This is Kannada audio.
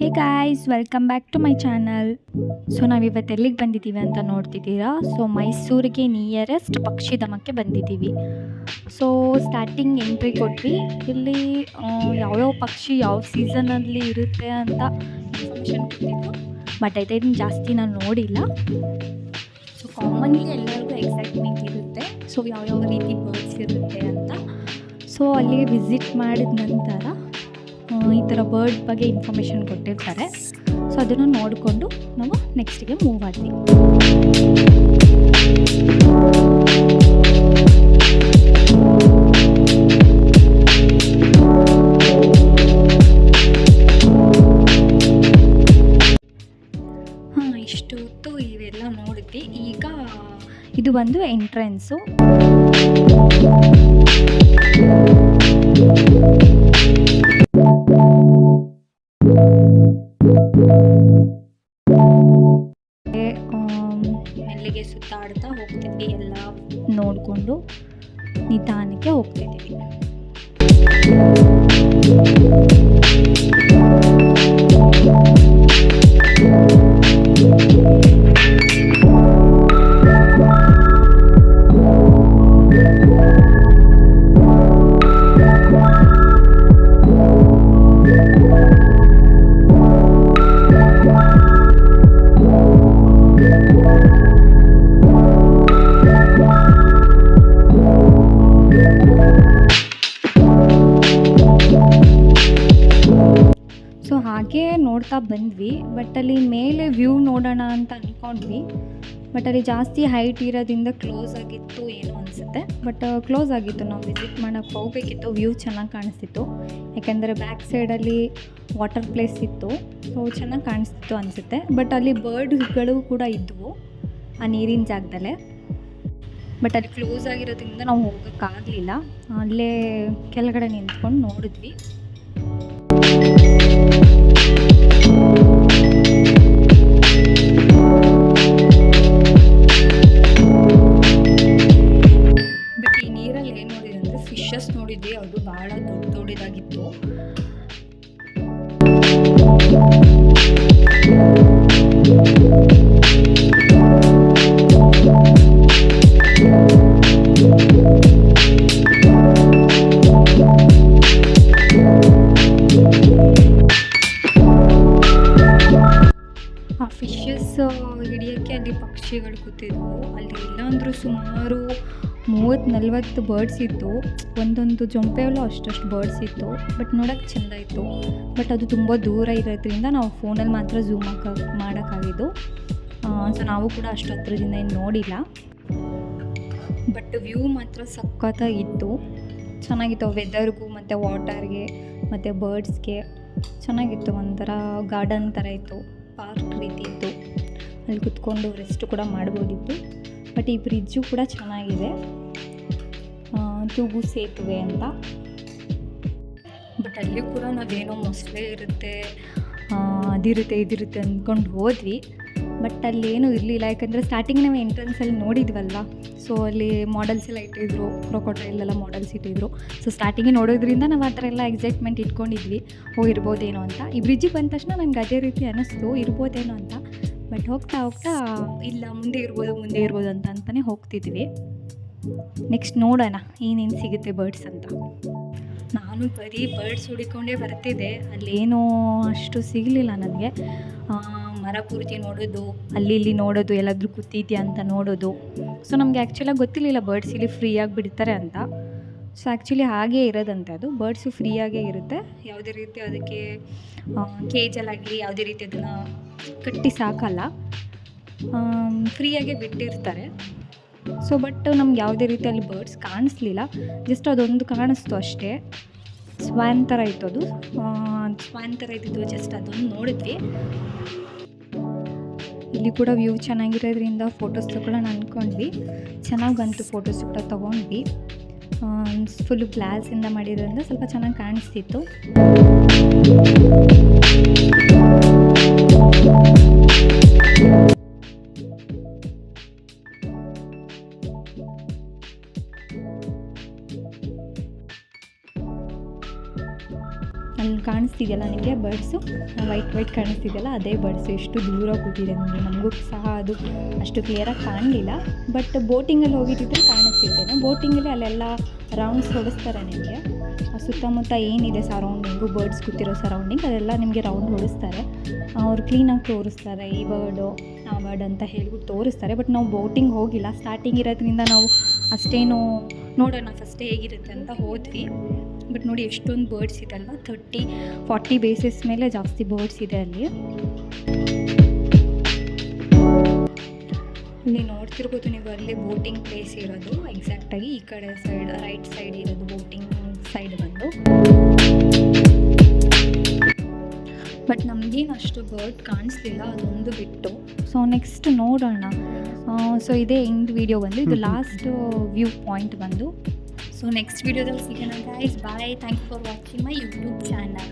Hey guys welcome back to my channel so ನಾವಿವತ್ತು ಎಲ್ಲಿಗೆ ಬಂದಿದ್ದೀವಿ ಅಂತ ನೋಡ್ತಿದ್ದೀರಾ? ಸೊ ಮೈಸೂರಿಗೆ ನಿಯರೆಸ್ಟ್ ಪಕ್ಷಿಧಾಮಕ್ಕೆ ಬಂದಿದ್ದೀವಿ. ಸೊ ಸ್ಟಾರ್ಟಿಂಗ್ ಎಂಟ್ರಿ ಕೊಟ್ವಿ. ಇಲ್ಲಿ ಯಾವ್ಯಾವ ಪಕ್ಷಿ ಯಾವ ಸೀಸನಲ್ಲಿ ಇರುತ್ತೆ ಅಂತ ಇನ್ಫಾರ್ಮೇಷನ್ ಕೊಟ್ಟಿದ್ದು. ಬಟ್ ಇದನ್ನು ಜಾಸ್ತಿ ನಾನು ನೋಡಿಲ್ಲ. ಸೊ ಕಾಮನ್ಲಿ ಎಲ್ಲರಿಗೂ ಎಕ್ಸೈಟ್ಮೆಂಟ್ ಇರುತ್ತೆ. ಸೊ ಯಾವ್ಯಾವ ರೀತಿ ಬರ್ಡ್ಸ್ ಇರುತ್ತೆ ಅಂತ. ಸೊ ಅಲ್ಲಿಗೆ ವಿಸಿಟ್ ಮಾಡಿದ ನಂತರ ಈ ಥರ ಬರ್ಡ್ ಬಗ್ಗೆ ಇನ್ಫಾರ್ಮೇಷನ್ ಕೊಟ್ಟಿರ್ತಾರೆ. ಸೊ ಅದನ್ನು ನೋಡಿಕೊಂಡು ನಾವು ನೆಕ್ಸ್ಟಿಗೆ ಮೂವ್ ಆದ್ವಿ ಹಾಂ ಇವೆಲ್ಲ ಈಗ ಇದು ಬಂದು ಎಂಟ್ರೆನ್ಸು ನೋಡಿಕೊಂಡು ನಿಧಾನಕ್ಕೆ ಹೋಗ್ತಿದ್ವಿ ಬಂದ್ವಿ ಬಟ್ ಅಲ್ಲಿ ಮೇಲೆ ವ್ಯೂ ನೋಡೋಣ ಅಂತ ಅಂದ್ಕೊಂಡ್ವಿ ಬಟ್ ಅಲ್ಲಿ ಜಾಸ್ತಿ ಹೈಟ್ ಇರೋದ್ರಿಂದ ಕ್ಲೋಸ್ ಆಗಿತ್ತು ಏನೋ ಅನಿಸುತ್ತೆ. ಬಟ್ ಕ್ಲೋಸ್ ಆಗಿತ್ತು. ನಾವು ವಿಸಿಟ್ ಮಾಡೋಕ್ಕೆ ಹೋಗಬೇಕಿತ್ತು. ವ್ಯೂ ಚೆನ್ನಾಗಿ ಕಾಣಿಸ್ತಿತ್ತು. ಯಾಕೆಂದರೆ ಬ್ಯಾಕ್ ಸೈಡಲ್ಲಿ ವಾಟರ್ ಪ್ಲೇಸ್ ಇತ್ತು. ಸೊ ಚೆನ್ನಾಗಿ ಕಾಣಿಸ್ತಿತ್ತು ಅನಿಸುತ್ತೆ. ಬಟ್ ಅಲ್ಲಿ ಬರ್ಡ್ಗಳು ಕೂಡ ಇದ್ದವು ಆ ನೀರಿನ ಜಾಗದಲ್ಲೇ. ಬಟ್ ಅಲ್ಲಿ ಕ್ಲೋಸ್ ಆಗಿರೋದ್ರಿಂದ ನಾವು ಹೋಗೋಕ್ಕಾಗಲಿಲ್ಲ ಅಲ್ಲೇ ಕೆಳಗಡೆ ನಿಂತ್ಕೊಂಡು ನೋಡಿದ್ವಿ. ಹಿಡಿಯೋಕ್ಕೆ ಅಲ್ಲಿ ಪಕ್ಷಿಗಳು ಕೂತಿದ್ವು. ಅಲ್ಲಿ ಇಲ್ಲ ಅಂದರೂ ಸುಮಾರು ಮೂವತ್ತು ನಲ್ವತ್ತು ಬರ್ಡ್ಸ್ ಇತ್ತು. ಒಂದೊಂದು ಜೊಂಪೆಯಲ್ಲೂ ಅಷ್ಟಷ್ಟು ಬರ್ಡ್ಸ್ ಇತ್ತು. ಬಟ್ ನೋಡೋಕ್ಕೆ ಚೆಂದ ಇತ್ತು. ಬಟ್ ಅದು ತುಂಬ ದೂರ ಇರೋದ್ರಿಂದ ನಾವು ಫೋನಲ್ಲಿ ಮಾತ್ರ ಝೂಮ್ ಹಾಕ ಮಾಡೋಕ್ಕಾಗಿದ್ದು. ಸೊ ನಾವು ಕೂಡ ಅಷ್ಟು ಹತ್ರದಿಂದ ಏನು ನೋಡಿಲ್ಲ. ಬಟ್ ವ್ಯೂ ಮಾತ್ರ ಸಖತ್ತಾಗಿತ್ತು ಚೆನ್ನಾಗಿತ್ತು ವೆದರ್ಗೂ ಮತ್ತು ವಾಟರ್ಗೆ ಮತ್ತು ಬರ್ಡ್ಸ್ಗೆ ಚೆನ್ನಾಗಿತ್ತು ಒಂಥರ ಗಾರ್ಡನ್ ಥರ ಇತ್ತು. ಪಾರ್ಕ್ ರೀತಿ ಇತ್ತು. ಅಲ್ಲಿ ಕುತ್ಕೊಂಡು ರೆಸ್ಟ್ ಕೂಡ ಮಾಡ್ಬೋದಿತ್ತು. ಬಟ್ ಈ ಬ್ರಿಡ್ಜು ಕೂಡ ಚೆನ್ನಾಗಿದೆ. ತೂಗು ಸೇತುವೆ ಅಂತ. ಬಟ್ ಅಲ್ಲಿ ಕೂಡ ನಾವೇನೋ ಮೊಸಳೆ ಇರುತ್ತೆ ಅದಿರುತ್ತೆ, ಇದಿರುತ್ತೆ ಅಂದ್ಕೊಂಡು ಹೋದ್ವಿ. ಬಟ್ ಅಲ್ಲಿ ಏನೂ ಇರಲಿಲ್ಲ. ಯಾಕಂದರೆ ಸ್ಟಾರ್ಟಿಂಗ್ ನಾವು ಎಂಟ್ರೆನ್ಸಲ್ಲಿ ನೋಡಿದ್ವಲ್ವ? ಸೊ ಅಲ್ಲಿ ಮಾಡಲ್ಸ್ ಎಲ್ಲ ಇಟ್ಟಿದ್ರು ಕ್ರೊಕೊಟೈಲ್ ಮಾಡಲ್ಸ್ ಮಾಡೆಲ್ಸ್ ಇಟ್ಟಿದ್ರು. ಸೊ ಸ್ಟಾರ್ಟಿಂಗಿಗೆ ನೋಡೋದ್ರಿಂದ ನಾವು ಆ ಥರ ಎಲ್ಲ ಎಕ್ಸೈಟ್ಮೆಂಟ್ ಇಟ್ಕೊಂಡಿದ್ವಿ. ಓ, ಇರ್ಬೋದೇನೋ ಅಂತ. ಈ ಬ್ರಿಡ್ಜಿಗೆ ಬಂದ ತಕ್ಷಣ ನನಗೆ ಅದೇ ರೀತಿ ಅನ್ನಿಸ್ತು ಇರ್ಬೋದೇನೋ ಅಂತ. ಬಟ್ ಹೋಗ್ತಾ ಹೋಗ್ತಾ, ಇಲ್ಲ, ಮುಂದೆ ಇರ್ಬೋದು ಮುಂದೆ ಇರ್ಬೋದು ಅಂತ ಅಂತಲೇ ಹೋಗ್ತಿದ್ವಿ. ನೆಕ್ಸ್ಟ್ ನೋಡೋಣ, ಏನೇನು ಸಿಗುತ್ತೆ ಬರ್ಡ್ಸ್ ಅಂತ. ನಾನು ಬರೀ ಬರ್ಡ್ಸ್ ಹುಡಿಕೊಂಡೇ ಬರ್ತಿದ್ದೆ. ಅಲ್ಲೇನೂ ಅಷ್ಟು ಸಿಗಲಿಲ್ಲ ನನಗೆ. ಮರ ಪೂರ್ತಿ ನೋಡೋದು, ಅಲ್ಲಿ ಇಲ್ಲಿ ನೋಡೋದು, ಎಲ್ಲಾದರೂ ಕೂತಿದ್ಯಾ ಅಂತ ನೋಡೋದು. ಸೊ ನಮಗೆ ಆ್ಯಕ್ಚುಲಾಗಿ ಗೊತ್ತಿರಲಿಲ್ಲ ಬರ್ಡ್ಸ್ ಇಲ್ಲಿ ಫ್ರೀಯಾಗಿ ಬಿಡ್ತಾರೆ ಅಂತ. ಸೊ ಆ್ಯಕ್ಚುಲಿ ಹಾಗೇ ಇರೋದಂತೆ ಅದು. ಬರ್ಡ್ಸು ಫ್ರೀಯಾಗೇ ಇರುತ್ತೆ. ಯಾವುದೇ ರೀತಿ ಅದಕ್ಕೆ ಕೇಜಲ್ಲಾಗಲಿ ಯಾವುದೇ ರೀತಿ ಅದನ್ನು ಕಟ್ಟಿ ಸಾಕಲ್ಲ. ಫ್ರೀಯಾಗೆ ಬಿಟ್ಟಿರ್ತಾರೆ. ಸೊ ಬಟ್ ನಮ್ಗೆ ಯಾವುದೇ ರೀತಿಯಲ್ಲಿ ಬರ್ಡ್ಸ್ ಕಾಣಿಸ್ಲಿಲ್ಲ. ಜಸ್ಟ್ ಅದೊಂದು ಕಾಣಿಸ್ತು ಅಷ್ಟೇ. ಸ್ವಾನ್ ಥರ ಇತ್ತು ಅದು. ಸ್ವಾನ್ ಥರ ಇದ್ದಿದ್ದು ಜಸ್ಟ್ ಅದೊಂದು ನೋಡಿದ್ವಿ. ಇಲ್ಲಿ ಕೂಡ ವ್ಯೂ ಚೆನ್ನಾಗಿರೋದ್ರಿಂದ ಫೋಟೋಸ್ ತಗೊಳ್ಳೋಣ ಅಂದ್ಕೊಂಡ್ವಿ ಚೆನ್ನಾಗಿ ಬಂತು ಫೋಟೋಸ್ ಕೂಡ ತೊಗೊಂಡ್ವಿ. ಫುಲ್ ಗ್ಲಾಸಿಂದ ಮಾಡಿರೋದ್ರಿಂದ ಸ್ವಲ್ಪ ಚೆನ್ನಾಗಿ ಕಾಣಿಸ್ತಿತ್ತು. ಅಲ್ಲಿ ಕಾಣಿಸ್ತಿದೆಯಲ್ಲ ನಿಮಗೆ ಬರ್ಡ್ಸು ವೈಟ್ ವೈಟ್ ಕಾಣಿಸ್ತಿದೆಯಲ್ಲ, ಅದೇ ಬರ್ಡ್ಸು ಎಷ್ಟು ದೂರ ಕೂತಿದೆ ನಮಗೆ ನಮಗೂ ಸಹ ಅದು ಅಷ್ಟು ಕ್ಲಿಯರಾಗಿ ಕಾಣಲಿಲ್ಲ. ಬಟ್ ಬೋಟಿಂಗಲ್ಲಿ ಹೋಗಿದ್ದಿದ್ರೆ ಕಾಣಿಸ್ತಿದ್ದೇನೆ ಬೋಟಿಂಗಲ್ಲಿ ಅಲ್ಲೆಲ್ಲ ರೌಂಡ್ಸ್ ಹೊಡಿಸ್ತಾರೆ ನಿಮಗೆ. ಸುತ್ತಮುತ್ತ ಏನಿದೆ ಸರೌಂಡಿಂಗು ಬರ್ಡ್ಸ್ ಕೂತಿರೋ ಸರೌಂಡಿಂಗ್ ಅದೆಲ್ಲ ನಿಮಗೆ ರೌಂಡ್ ಹೊಡಿಸ್ತಾರೆ. ಅವ್ರು ಕ್ಲೀನಾಗಿ ತೋರಿಸ್ತಾರೆ, ಈ ಬರ್ಡು ಆ ಬರ್ಡ್ ಅಂತ ಹೇಳ್ಬಿಟ್ಟು ತೋರಿಸ್ತಾರೆ. ಬಟ್ ನಾವು ಬೋಟಿಂಗ್ ಹೋಗಿಲ್ಲ. ಸ್ಟಾರ್ಟಿಂಗ್ ಇರೋದ್ರಿಂದ ನಾವು ಅಷ್ಟೇನು ನೋಡೋಣ ಫಸ್ಟ್ ಹೇಗಿರುತ್ತೆ ಅಂತ ಹೋದ್ವಿ. ಬಟ್ ನೋಡಿ ಎಷ್ಟೊಂದು ಬರ್ಡ್ಸ್ ಇದೆ ಅಲ್ವಾ ಥರ್ಟಿ ಫಾರ್ಟಿ ಬೇಸಿಸ್ ಮೇಲೆ ಜಾಸ್ತಿ ಬರ್ಡ್ಸ್ ಇದೆ ಅಲ್ಲಿ. ಇಲ್ಲಿ ನೋಡ್ತಿರ್ಬೋದು ನೀವು ಅಲ್ಲಿ ಬೋಟಿಂಗ್ ಪ್ಲೇಸ್ ಇರೋದು. ಎಕ್ಸಾಕ್ಟಾಗಿ ಈ ಕಡೆ ಸೈಡ್ ರೈಟ್ ಸೈಡ್ ಇರೋದು ಬೋಟಿಂಗ್ ಸೈಡ್ ಬಂದು. ಬಟ್ ನಮಗೇನು ಅಷ್ಟು ಬರ್ಡ್ ಕಾಣಿಸ್ಲಿಲ್ಲ ಅದೊಂದು ಬಿಟ್ಟು. ಸೊ ನೆಕ್ಸ್ಟ್ ನೋಡೋಣ. ಸೊ ಇದೇ ಎಂಡ್ ವಿಡಿಯೋ ಬಂದು ಇದು ಲಾಸ್ಟ್ ವ್ಯೂ ಪಾಯಿಂಟ್ ಬಂದು. ಸೊ ನೆಕ್ಸ್ಟ್ ವಿಡಿಯೋದಲ್ಲಿ ಸಿಗೋಣ guys bye thank you for watching my YouTube channel